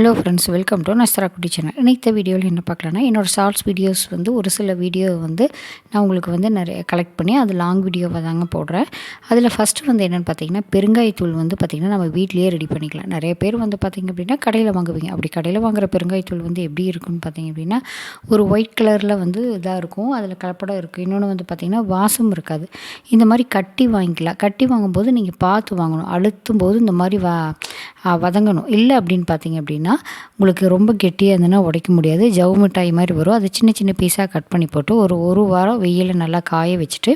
Hello friends welcome to Nasra Kutty channel இணைத்த வீடியோவில் என்ன பார்க்கலான்னா என்னோடய ஷார்ட்ஸ் வீடியோஸ் வந்து ஒரு சில வீடியோ வந்து நான் உங்களுக்கு வந்து நிறைய கலெக்ட் பண்ணி அது லாங் வீடியோவாக தாங்க போடுறேன். அதில் ஃபஸ்ட்டு வந்து என்னென்னு பார்த்தீங்கன்னா பெருங்காயத்தூள் வந்து பார்த்திங்கன்னா நம்ம வீட்லேயே ரெடி பண்ணிக்கலாம். நிறைய பேர் வந்து பார்த்திங்க அப்படின்னா கடையில் வாங்குவீங்க. அப்படி கடையில் வாங்குற பெருங்காயத்தூள் வந்து எப்படி இருக்குன்னு பார்த்தீங்க அப்படின்னா ஒரு ஒயிட் கலரில் வந்து இதாக இருக்கும். அதில் கலப்படம் இருக்குது இன்னொன்று வந்து பார்த்திங்கன்னா வாசம் இருக்காது. இந்த மாதிரி கட்டி வாங்கிக்கலாம். கட்டி வாங்கும்போது நீங்கள் பார்த்து வாங்கணும். அழுத்தும் போது இந்த மாதிரி வா வதங்கணும். இல்லை அப்படின்னு பார்த்தீங்க அப்படின்னா உங்களுக்கு ரொம்ப கெட்டியாக இருந்ததுன்னா உடைக்க முடியாது. ஜவு மிட்டாய் மாதிரி வரும். அதை சின்ன சின்ன பீஸாக கட் பண்ணி போட்டு ஒரு ஒரு வாரம் வெயிலில் நல்லா காய வச்சுட்டு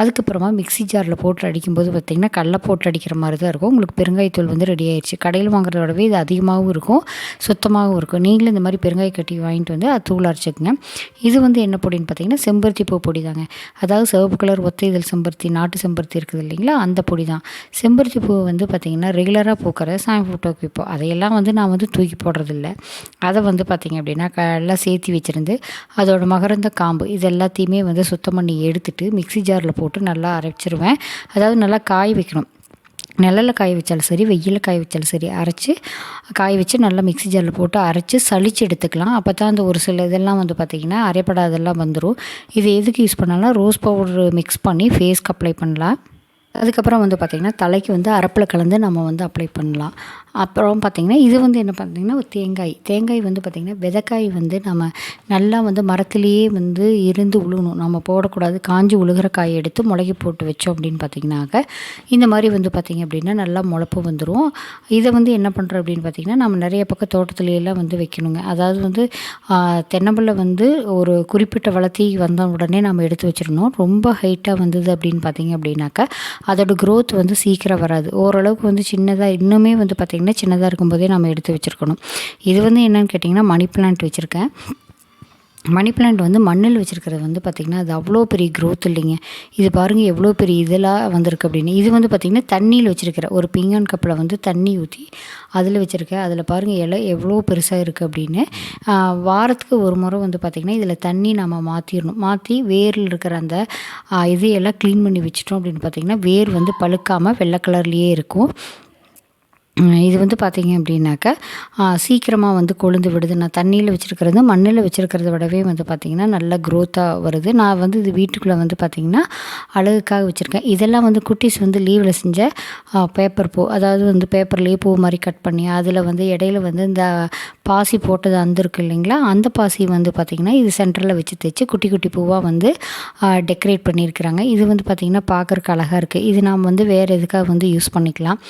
அதுக்கப்புறமா மிக்ஸி ஜாரில் போட்டு அடிக்கும்போது பார்த்திங்கன்னா கடல போட்டு அடிக்கிற மாதிரி தான் இருக்கும். உங்களுக்கு பெருங்காயத்தூள் வந்து ரெடி ஆயிடுச்சு. கடையில் வாங்குறத விடவே இது அதிகமாகவும் இருக்கும் சுத்தமாகவும் இருக்கும். நீங்களும் இந்த மாதிரி பெருங்காய கட்டி வாங்கிட்டு வந்து அது தூள் அரைச்சிக்கங்க. இது வந்து என்ன பொடின்னு பார்த்தீங்கன்னா செம்பருத்தி பூ பொடி தாங்க அதாவது சிவப்பு கலர் ஒத்த இதழ் செம்பருத்தி நாட்டு செம்பருத்தி இருக்குது இல்லைங்களா? அந்த பொடி தான் செம்பருத்தி பூ வந்து பார்த்திங்கன்னா ரெகுலராக பூக்கிற சாமி ஃபோட்டோக்கு வைப்போம் அதையெல்லாம் வந்து நான் வந்து தூக்கி போடுறதில்ல. அதை வந்து பார்த்திங்க அப்படின்னா எல்லாம் சேர்த்தி வச்சுருந்து அதோடய மகரந்த காம்பு இது எல்லாத்தையுமே வந்து சுத்தம் பண்ணி எடுத்துட்டு மிக்ஸி ஜாரில் போட்டு நல்லா அரைச்சிருவேன். அதாவது நல்லா காய வைக்கணும். நிழலில் காய வச்சாலும் சரி வெயிலில் காய வச்சாலும் சரி அரைச்சி காய வச்சு நல்லா மிக்ஸி ஜாரில் போட்டு அரைச்சி சளிச்சு எடுத்துக்கலாம். அப்போ தான் அந்த ஒரு சில இதெல்லாம் வந்து பார்த்திங்கன்னா அரைப்படாதெல்லாம் வந்துடும் இது எதுக்கு யூஸ் பண்ணாலும் ரோஸ் பவுடர் மிக்ஸ் பண்ணி ஃபேஸ்க்கு அப்ளை பண்ணலாம். அதுக்கப்புறம் வந்து பார்த்திங்கன்னா தலைக்கு வந்து அரப்பில் கலந்து நம்ம வந்து அப்ளை பண்ணலாம். அப்புறம் பார்த்திங்கன்னா இது வந்து என்ன பார்த்திங்கன்னா ஒரு தேங்காய். தேங்காய் வந்து பார்த்திங்கன்னா விதைக்காய் வந்து நம்ம நல்லா வந்து மரத்துலேயே வந்து இருந்து உழுகணும். நம்ம போடக்கூடாது. காஞ்சி உழுகிற காய் எடுத்து முளைக்கி போட்டு வச்சோம் அப்படின்னு பார்த்திங்கனாக்க இந்த மாதிரி வந்து பார்த்திங்க அப்படின்னா நல்லா முளப்பு வந்துடும் இதை வந்து என்ன பண்ணுறோம் அப்படின்னு பார்த்திங்கன்னா நம்ம நிறைய பக்கம் தோட்டத்துலையெல்லாம் வந்து வைக்கணுங்க. அதாவது வந்து தென்னம்பிள்ளை வந்து ஒரு குறிப்பிட்ட வளர்த்தி வந்த உடனே நம்ம எடுத்து வச்சிடணும். ரொம்ப ஹைட்டாக வந்தது அப்படின்னு பார்த்திங்க அப்படின்னாக்கா அதோட க்ரோத் வந்து சீக்கிரம் வராது. ஓரளவுக்கு வந்து சின்னதாக இன்னுமே வந்து பார்த்திங்கன்னா சின்னதாக இருக்கும்போதே நம்ம எடுத்து வச்சுருக்கணும். இது வந்து என்னென்னு கேட்டிங்கன்னா மணி பிளான்ட் வச்சுருக்கேன். மணி பிளான்ட் வந்து மண்ணில் வச்சுருக்கிறது வந்து பார்த்திங்கன்னா அது அவ்வளோ பெரிய க்ரோத் இல்லைங்க. இது பாருங்கள் எவ்வளோ பெரிய இதெல்லாம் வந்திருக்கு அப்படின்னு. இது வந்து பார்த்திங்கன்னா தண்ணியில் வச்சுருக்கிற ஒரு பிங்கான் கப்பில் வந்து தண்ணி ஊற்றி அதில் வச்சுருக்கேன் அதில் பாருங்கள் இலை எவ்வளோ பெருசாக இருக்குது அப்படின்னு. வாரத்துக்கு ஒரு முறை வந்து பார்த்திங்கன்னா இதில் தண்ணி நம்ம மாற்றிடணும் மாற்றி வேரில் இருக்கிற அந்த இதையெல்லாம் க்ளீன் பண்ணி வச்சிட்டோம் அப்படின்னு பார்த்திங்கன்னா வேர் வந்து பழுக்காமல் வெள்ளை கலர்லேயே இருக்கும். இது வந்து பார்த்திங்க அப்படின்னாக்கா சீக்கிரமாக வந்து கொழுந்து விடுது. நான் தண்ணியில் வச்சுருக்கிறது மண்ணில் வச்சுருக்கிறத விடவே வந்து பார்த்திங்கன்னா நல்ல க்ரோத்தாக வருது. நான் வந்து இது வீட்டுக்குள்ளே வந்து பார்த்திங்கன்னா அழகுக்காக வச்சுருக்கேன். இதெல்லாம் வந்து குட்டீஸ் வந்து லீவில் செஞ்ச பேப்பர் பூ. அதாவது வந்து பேப்பர்லேயே பூ மாதிரி கட் பண்ணி அதில் வந்து இடையில வந்து இந்த பாசி போட்டது அந்த இருக்கு இல்லைங்களா? அந்த பாசி வந்து பார்த்திங்கன்னா இது சென்டரில் வச்சு தைச்சு குட்டி குட்டி பூவாக வந்து டெக்கரேட் பண்ணியிருக்கிறாங்க. இது வந்து பார்த்திங்கன்னா பார்க்குறக்கு அழகாக இருக்குது இது நாம் வந்து வேறு எதுக்காக வந்து யூஸ் பண்ணிக்கலாம்.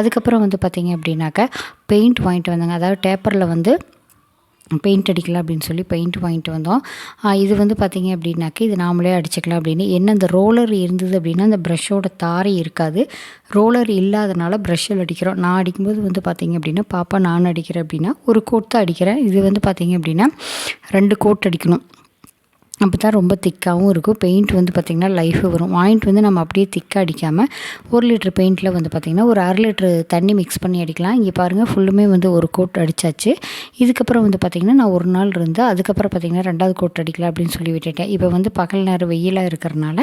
அதுக்கப்புறம் வந்து பார்த்திங்க அப்படின்னாக்கா பெயிண்ட் வாங்கிட்டு வந்தாங்க. அதாவது டேப்பரில் வந்து பெயிண்ட் அடிக்கலாம் அப்படின்னு சொல்லி பெயிண்ட் வாங்கிட்டு வந்தோம். இது வந்து பார்த்திங்க அப்படின்னாக்கா இது நாமளே அடிச்சுக்கலாம் அப்படின்னு. என்ன அந்த ரோலர் இருந்தது அப்படின்னா அந்த ப்ரஷ்ஷோட தாரை இருக்காது. ரோலர் இல்லாதனால ப்ரஷ்ஷில் அடிக்கிறோம். நான் அடிக்கும்போது வந்து பார்த்திங்க அப்படின்னா பாப்பா நான் அடிக்கிறேன் அப்படின்னா ஒரு கோட் தான் அடிக்கிறேன். இது வந்து பார்த்திங்க அப்படின்னா ரெண்டு கோட் அடிக்கணும். அப்போ தான் ரொம்ப திக்காகவும் இருக்கும். பெயிண்ட் வந்து பார்த்திங்கன்னா லைஃபு வரும். வாங்கிட்டு வந்து நம்ம அப்படியே திக்காக அடிக்காமல் ஒரு லிட்டர் பெயிண்ட்டில் வந்து பார்த்திங்கன்னா ஒரு அரை லிட்டரு தண்ணி மிக்ஸ் பண்ணி அடிக்கலாம். இங்கே பாருங்கள் ஃபுல்லுமே வந்து ஒரு கோட் அடித்தாச்சு இதுக்கப்புறம் வந்து பார்த்திங்கன்னா நான் ஒரு நாள் இருந்து அதுக்கப்புறம் பார்த்திங்கன்னா ரெண்டாவது கோட் அடிக்கலாம் அப்படின்னு சொல்லி விட்டுட்டேன். இப்போ வந்து பகல் நேரம் வெயிலாக இருக்கிறனால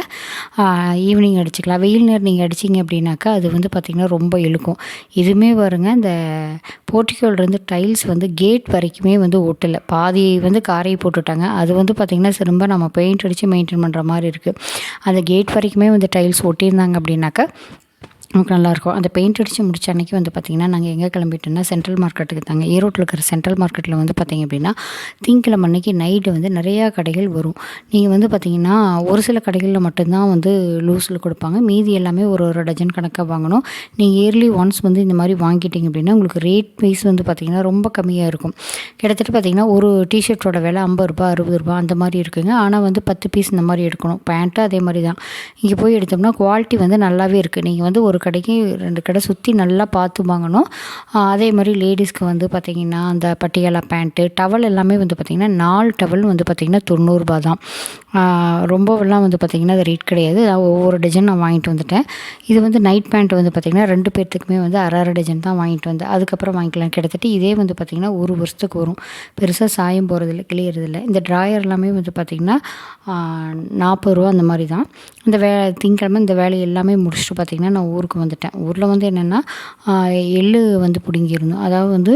ஈவினிங் அடிச்சுக்கலாம். வெயில் நேரம் நீங்கள் அடிச்சிங்க அப்படின்னாக்கா அது வந்து பார்த்திங்கன்னா ரொம்ப இழுக்கும். இதுவுமே வருங்க இந்த போர்ட்டிக்கோல்லேருந்து டைல்ஸ் வந்து கேட் வரைக்குமே வந்து ஒட்டலை. பாதி வந்து காரையை போட்டுட்டாங்க. அது வந்து பார்த்திங்கன்னா நம்ம பெயிண்ட் அடித்து மெயின்டைன் பண்ணுற மாதிரி இருக்குது அந்த கேட் வரைக்குமே வந்து டைல்ஸ் ஒட்டியிருந்தாங்க அப்படின்னாக்கா நமக்கு நல்லாயிருக்கும். அந்த பெயிண்ட் அடித்து முடிச்ச அன்றைக்கி வந்து பார்த்திங்கன்னா நாங்கள் எங்கே கிளம்பிட்டோம்னா சென்ட்ரல் மார்க்கெட்டுக்கு தாங்க. ஈரோட்டில் இருக்கிற சென்ட்ரல் மார்க்கெட்டில் வந்து பார்த்திங்க அப்படின்னா திங்கிழமை அன்றைக்கி நைட்டு வந்து நிறையா கடைகள் வரும். நீங்கள் வந்து பார்த்திங்கன்னா ஒரு சில கடைகளில் மட்டும்தான் வந்து லூஸில் கொடுப்பாங்க. மீதி எல்லாமே ஒரு ஒரு டஜன் கணக்காக வாங்கணும். நீங்கள் இயர்லி ஒன்ஸ் வந்து இந்த மாதிரி வாங்கிட்டீங்க அப்படின்னா உங்களுக்கு ரேட் வைஸ் வந்து பார்த்திங்கன்னா ரொம்ப கம்மியாக இருக்கும். கிட்டத்தட்ட பார்த்திங்கன்னா ஒரு டிஷர்ட்டோட விலை ஐம்பது ரூபா அறுபது ரூபா அந்த மாதிரி இருக்குங்க. ஆனால் வந்து பத்து பீஸ் இந்த மாதிரி எடுக்கணும். பேண்ட்டு அதே மாதிரி தான். இங்கே போய் எடுத்தோம்னா குவாலிட்டி வந்து நல்லாவே இருக்குது நீங்கள் வந்து ஒரு ஒரு கடைக்கு ரெண்டு கடை சுற்றி நல்லா பார்த்து வாங்கணும். அதே மாதிரி லேடிஸ்க்கு வந்து பார்த்திங்கன்னா அந்த பட்டியாலா பேண்ட்டு டவல் எல்லாமே வந்து பார்த்திங்கன்னா நாலு டவல் வந்து பார்த்திங்கன்னா தொண்ணூறுரூபா தான். ரொம்பவெல்லாம் வந்து பார்த்திங்கன்னா அது ரேட் கிடையாது. ஒவ்வொரு டஜன் நான் வாங்கிட்டு வந்துட்டேன். இது வந்து நைட் பேண்ட் வந்து பார்த்திங்கன்னா ரெண்டு பேர்த்துக்குமே வந்து அரை அரை டஜன் தான் வாங்கிட்டு வந்தேன். அதுக்கப்புறம் வாங்கிக்கலாம். கிட்டத்தட்ட இதே வந்து பார்த்திங்கன்னா ஒரு வருஷத்துக்கு வரும். பெருசாக சாயம் போகிறதில்ல கிளியறதில்ல. இந்த ட்ராயர் எல்லாமே வந்து பார்த்திங்கன்னா நாற்பது ரூபா அந்த மாதிரி தான். இந்த வே திங்கக்கிழமை இந்த வேலையை எல்லாமே முடிச்சுட்டு பார்த்திங்கன்னா நான் ஊருக்கு வந்துட்டேன். ஊரில் வந்து என்னென்னா எள் வந்து பிடுங்கியிருந்தோம். அதாவது வந்து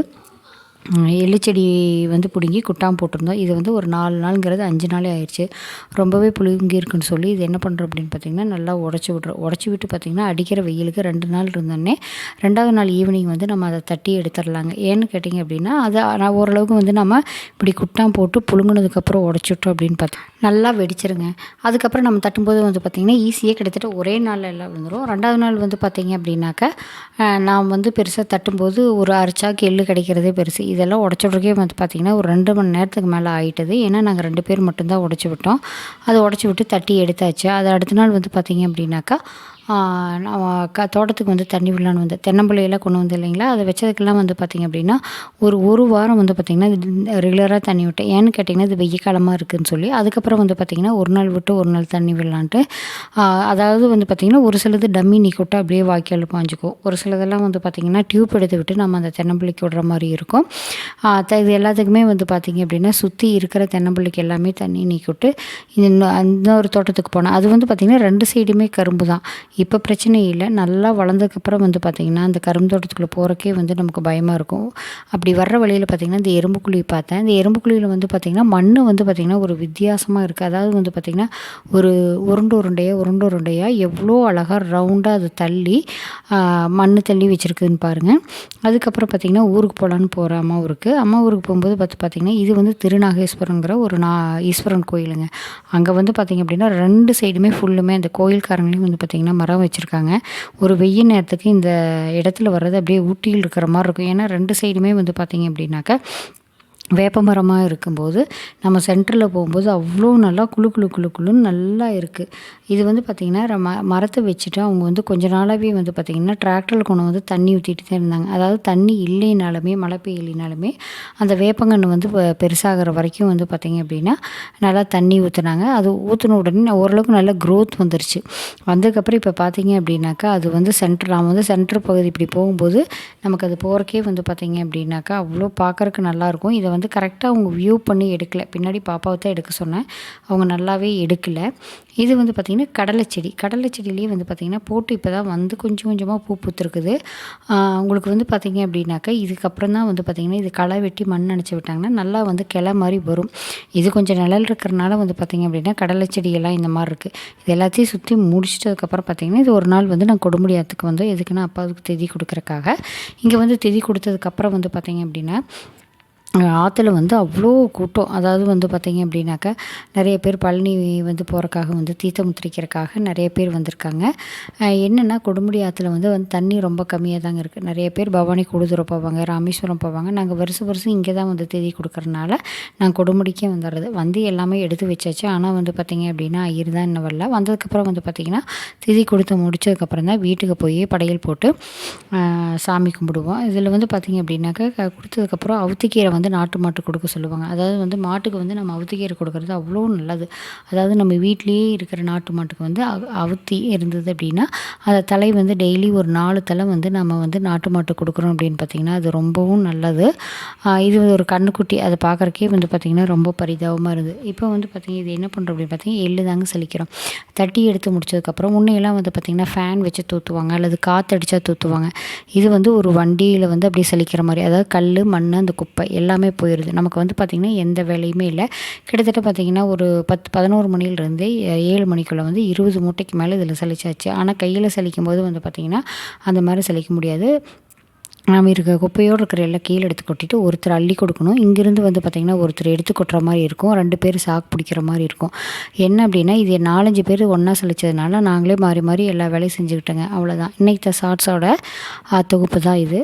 எள்ளுச்செடி வந்து பிடுங்கி குட்டாம் போட்டிருந்தோம். இது வந்து ஒரு நாலு நாளுங்கிறது அஞ்சு நாளே ஆயிடுச்சு. ரொம்பவே புழுங்கி இருக்குன்னு சொல்லி இது என்ன பண்ணுறோம் அப்படின்னு பார்த்திங்கன்னா நல்லா உடச்சி விட்றோம். உடச்சி விட்டு பார்த்திங்கன்னா அடிக்கிற வெயிலுக்கு ரெண்டு நாள் இருந்தோடனே ரெண்டாவது நாள் ஈவினிங் வந்து நம்ம அதை தட்டி எடுத்துடலாங்க. ஏன்னு கேட்டிங்க அப்படின்னா அதை நான் ஓரளவுக்கு வந்து நம்ம இப்படி குட்டாம் போட்டு புழுங்கினதுக்கப்புறம் உடச்சிட்டோம் அப்படின்னு பார்த்தா நல்லா வெடிச்சிருங்க. அதுக்கப்புறம் நம்ம தட்டும்போது வந்து பார்த்திங்கன்னா ஈஸியாக கிட்டத்தட்ட ஒரே நாளில் எல்லாம் விழுந்துடும் ரெண்டாவது நாள் வந்து பார்த்திங்க அப்படின்னாக்கா நான் வந்து பெருசாக தட்டும்போது ஒரு அரைச்சாக்கு எள்ளு கிடைக்கிறதே பெருசு. இதெல்லாம் உடச்சுட்றக்கே வந்து பார்த்திங்கன்னா ஒரு ரெண்டு மணி நேரத்துக்கு மேலே ஆகிட்டது ஏன்னா நாங்கள் ரெண்டு பேர் மட்டும்தான் உடச்சி விட்டோம். அதை உடச்சி விட்டு தட்டி எடுத்தாச்சு. அது அடுத்த நாள் வந்து பார்த்திங்க அப்படின்னாக்கா க தோட்டத்துக்கு வந்து தண்ணி விடலான்னு வந்தேன். தென்னம்பிள்ளையெல்லாம் கொண்டு வந்து இல்லைங்களா? அதை வச்சதுக்கெல்லாம் வந்து பார்த்திங்க அப்படின்னா ஒரு ஒரு வாரம் வந்து பார்த்திங்கன்னா ரெகுலராக தண்ணி விட்டேன். ஏன்னு கேட்டிங்கன்னா இது வெய்ய காலமாக இருக்குதுன்னு சொல்லி அதுக்கப்புறம் வந்து பார்த்திங்கன்னா ஒரு நாள் விட்டு ஒரு நாள் தண்ணி விடலான்ட்டு அதாவது வந்து பார்த்திங்கன்னா ஒரு சிலது டம்மி நீக்கிவிட்டு அப்படியே வாய்க்கால் பாஞ்சிக்கும் ஒரு சிலதெல்லாம் வந்து பார்த்திங்கன்னா டியூப் எடுத்து விட்டு நம்ம அந்த தென்னம்பிள்ளைக்கு விடுற மாதிரி இருக்கும். இது எல்லாத்துக்குமே வந்து பார்த்திங்க அப்படின்னா சுற்றி இருக்கிற தென்னம்பிள்ளைக்கு எல்லாமே தண்ணி நீக்கிவிட்டு இன்னொரு தோட்டத்துக்கு போனேன். அது வந்து பார்த்திங்கன்னா ரெண்டு சைடுமே கரும்பு தான். இப்போ பிரச்சனை இல்லை. நல்லா வளர்ந்ததுக்கப்புறம் வந்து பார்த்திங்கன்னா அந்த கரும்பு தோட்டத்துக்குள்ளே போகிறக்கே வந்து நமக்கு பயமாக இருக்கும். அப்படி வர்ற வழியில் பார்த்திங்கன்னா இந்த எறும்புக்குழி பார்த்தேன். இந்த எறும்புக்குழியில் வந்து பார்த்திங்கன்னா மண் வந்து பார்த்திங்கன்னா ஒரு வித்தியாசமாக இருக்குது அதாவது வந்து பார்த்திங்கன்னா ஒரு உருண்டு உருண்டையாக உருண்டு உருண்டையாக எவ்வளோ அழகாக ரவுண்டாக அது தள்ளி மண் தள்ளி வச்சுருக்குதுன்னு பாருங்கள் அதுக்கப்புறம் பார்த்திங்கன்னா ஊருக்கு போகலான்னு போகிற அம்மா ஊருக்கு. அம்மா ஊருக்கு போகும்போது பார்த்து பார்த்திங்கன்னா இது வந்து திருநாகேஸ்வரங்கிற ஒரு நா ஈஸ்வரன் கோயிலுங்க. அங்கே வந்து பார்த்திங்க அப்படின்னா ரெண்டு சைடுமே ஃபுல்லுமே அந்த கோயில்காரங்களையும் வந்து பார்த்திங்கன்னா மரம் வச்சுருக்காங்க. ஒரு வெயில் நேரத்துக்கு இந்த இடத்துல வர்றது அப்படியே ஊட்டியில் இருக்கிற மாதிரி இருக்கும். ஏன்னா ரெண்டு சைடுமே வந்து பார்த்திங்க அப்படின்னாக்கா வேப்பமரமாக இருக்கும்போது நம்ம சென்டரில் போகும்போது அவ்வளோ நல்லா குழு குழு குழு குழுன்னு நல்லா இருக்குது இது வந்து பார்த்திங்கன்னா ம மரத்தை வச்சுட்டு அவங்க வந்து கொஞ்ச நாளாகவே வந்து பார்த்திங்கன்னா டிராக்டரில் கொண்டு வந்து தண்ணி ஊற்றிட்டு தான் இருந்தாங்க. அதாவது தண்ணி இல்லைனாலுமே மழை பெய்யலினாலுமே அந்த வேப்பங்கன்று வந்து பெருசாகிற வரைக்கும் வந்து பார்த்திங்க அப்படின்னா நல்லா தண்ணி ஊற்றுனாங்க அது ஊற்றின உடனே ஓரளவுக்கு நல்லா க்ரோத் வந்துருச்சு. வந்ததுக்கப்புறம் இப்போ பார்த்திங்க அப்படின்னாக்கா அது வந்து சென்டர் நாம் வந்து சென்டர் பகுதி இப்படி போகும்போது நமக்கு அது போகிறக்கே வந்து பார்த்திங்க அப்படின்னாக்கா அவ்வளோ பார்க்குறக்கு நல்லாயிருக்கும் இதை வந்து வந்து கரெக்டாக அவங்க வியூ பண்ணி எடுக்கலை. பின்னாடி பாப்பாவை தான் எடுக்க சொன்னேன். அவங்க நல்லாவே எடுக்கலை. இது வந்து பார்த்திங்கன்னா கடலை செடி. கடலை செடியிலேயே வந்து பார்த்திங்கன்னா போட்டு இப்போ தான் வந்து கொஞ்சம் கொஞ்சமாக பூ பூத்துருக்குது. உங்களுக்கு வந்து பார்த்திங்க அப்படின்னாக்கா இதுக்கப்புறம் தான் வந்து பார்த்திங்கன்னா இது களை வெட்டி மண் அணைச்சி விட்டாங்கன்னா நல்லா வந்து கிளை மாதிரி வரும். இது கொஞ்சம் நிழல் இருக்கிறனால வந்து பார்த்திங்க அப்படின்னா கடலை செடியெல்லாம் இந்த மாதிரி இருக்குது இது எல்லாத்தையும் சுற்றி முடிச்சிட்டதுக்கப்புறம் பார்த்திங்கன்னா இது ஒரு நாள் வந்து நான் கொடுமுடியாத்துக்கு வந்து எதுக்குன்னா அப்பாவுக்கு திதி கொடுக்குறக்காக இங்கே வந்து திதி கொடுத்ததுக்கப்புறம் வந்து பார்த்திங்க அப்படின்னா ஆற்றுல வந்து அவ்வளோ கூட்டம். அதாவது வந்து பார்த்திங்க அப்படின்னாக்கா நிறைய பேர் பழனி வந்து போகிறக்காக வந்து தீர்த்தம் முத்திரிக்கிறக்காக நிறைய பேர் வந்திருக்காங்க. என்னென்னா கொடுமுடி ஆற்றுல வந்து வந்து தண்ணி ரொம்ப கம்மியாக தாங்க இருக்குது நிறைய பேர் பவானி கொடுதுரை போவாங்க ராமேஸ்வரம் போவாங்க. நாங்கள் வருஷம் வருஷம் இங்கே தான் வந்து தேதி கொடுக்குறனால நாங்கள் கொடுமுடிக்கே வந்துடுறது வந்து எல்லாமே எடுத்து வச்சாச்சு. ஆனால் வந்து பார்த்திங்க அப்படின்னா ஐயர் தான் இன்னும் வரல. வந்ததுக்கப்புறம் வந்து பார்த்திங்கன்னா திதி கொடுத்து முடித்ததுக்கப்புறம் தான் வீட்டுக்கு போய் படையல் போட்டு சாமி கும்பிடுவோம். இதில் வந்து பார்த்திங்க அப்படின்னாக்கா கொடுத்ததுக்கப்புறம் அவுத்திக்கீரை வந்து வந்து நாட்டு மாட்டு கொடுக்க சொல்லுவாங்க. அதாவது வந்து மாட்டுக்கு வந்து நம்ம அவுத்திக்கீரை கொடுக்குறது அவ்வளோ நல்லது. அதாவது நம்ம வீட்லேயே இருக்கிற நாட்டு மாட்டுக்கு வந்து அவுத்தி இருந்தது அப்படின்னா அதை தலை வந்து டெய்லி ஒரு நாலு தலை வந்து நம்ம வந்து நாட்டு மாட்டு கொடுக்குறோம் அப்படின்னு பார்த்திங்கன்னா அது ரொம்பவும் நல்லது. இது ஒரு கண்ணுக்குட்டி அதை பார்க்குறக்கே வந்து பார்த்திங்கன்னா ரொம்ப பரிதாபமாக இருந்தது. இப்போ வந்து பார்த்திங்கன்னா இது என்ன பண்ணுறோம் அப்படின்னு பார்த்தீங்கன்னா எள்ளு தாங்க சலிக்கிறோம். தட்டி எடுத்து முடிச்சதுக்கப்புறம் முன்னையெல்லாம் வந்து பார்த்திங்கன்னா ஃபேன் வச்சு தூற்றுவாங்க அல்லது காற்றடிச்சா தூற்றுவாங்க இது வந்து ஒரு வண்டியில் வந்து அப்படியே சலிக்கிற மாதிரி அதாவது கல் மண் அந்த குப்பை எல்லாம் எல்லாமே போயிடுது நமக்கு வந்து பார்த்திங்கன்னா எந்த வேலையுமே இல்லை. கிட்டத்தட்ட பார்த்திங்கன்னா ஒரு பத்து பதினோரு மணிலேருந்தே ஏழு மணிக்குள்ளே வந்து இருபது மூட்டைக்கு மேலே இதில் சலிச்சாச்சு. ஆனால் கையில் சலிக்கும் போது வந்து பார்த்திங்கன்னா அந்த மாதிரி சலிக்க முடியாது. நாம் இருக்க குப்பையோடு இருக்கிற எல்லாம் கீழே எடுத்து கொட்டிட்டு ஒருத்தர் அள்ளி கொடுக்கணும். இங்கேருந்து வந்து பார்த்திங்கன்னா ஒருத்தர் எடுத்து கொட்டுற மாதிரி இருக்கும். ரெண்டு பேர் சாக்கு பிடிக்கிற மாதிரி இருக்கும். என்ன அப்படின்னா இது நாலஞ்சு பேர் ஒன்றா சலிச்சதுனால நாங்களே மாறி மாறி எல்லா வேலையும் செஞ்சுக்கிட்டோங்க. அவ்வளோதான் இன்றைக்கி த ஷார்ட்ஸோட தொகுப்பு தான் இது.